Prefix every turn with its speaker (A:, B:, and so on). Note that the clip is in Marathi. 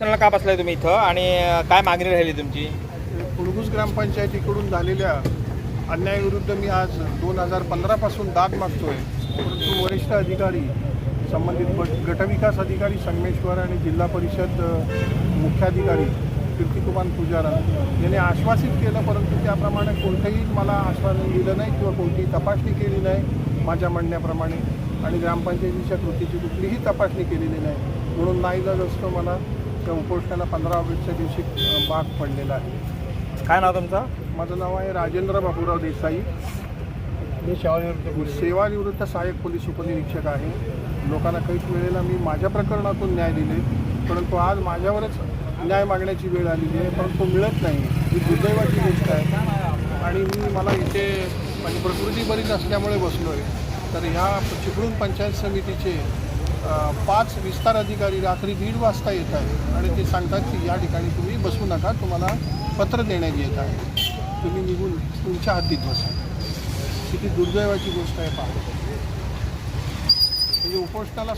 A: का बसलाय तुम्ही इथं? आणि काय मागणी राहिली तुमची?
B: कुडगुस ग्रामपंचायतीकडून झालेल्या अन्यायाविरुद्ध मी आज दोन हजार पंधरापासून दाद मागतोय. परंतु वरिष्ठ अधिकारी संबंधित गटविकास अधिकारी संगमेश्वर आणि जिल्हा परिषद मुख्याधिकारी कीर्तिकुमार पुजारा यांनी आश्वासित केलं परंतु त्याप्रमाणे कोणतंही मला आश्वासन दिलं नाही किंवा कोणतीही तपासणी केली नाही माझ्या म्हणण्याप्रमाणे. आणि ग्रामपंचायतीच्या कृतीची कुठलीही तपासणी केलेली नाही. म्हणून नाईलाज असतो मला. त्या उपोषणाला पंधरा ऑगस्टच्या दिवशी भाग पडलेला आहे.
A: काय नाव तुमचं?
B: माझं नाव आहे राजेंद्र बाबूराव देसाई. मी सेवानिवृत्त सहाय्यक पोलीस उपनिरीक्षक आहे. लोकांना काहीच वेळेला मी माझ्या प्रकरणातून न्याय दिले परंतु आज माझ्यावरच न्याय मागण्याची वेळ आलेली आहे परंतु मिळत नाही. ही दुर्दैवाची गोष्ट आहे. आणि मी मला इथे माझी प्रकृती बरी नसल्यामुळे बसलो आहे तर ह्या चिपळूण पंचायत समितीचे पाच विस्तार अधिकारी रात्री दीड वाजता येत आहेत आणि ते सांगतात की या ठिकाणी तुम्ही बसू नका तुम्हाला पत्र देण्यात येत आहे. तुम्ही निघून तुमच्या हद्दीत बसा. किती दुर्दैवाची गोष्ट आहे पहा म्हणजे उपोषणाला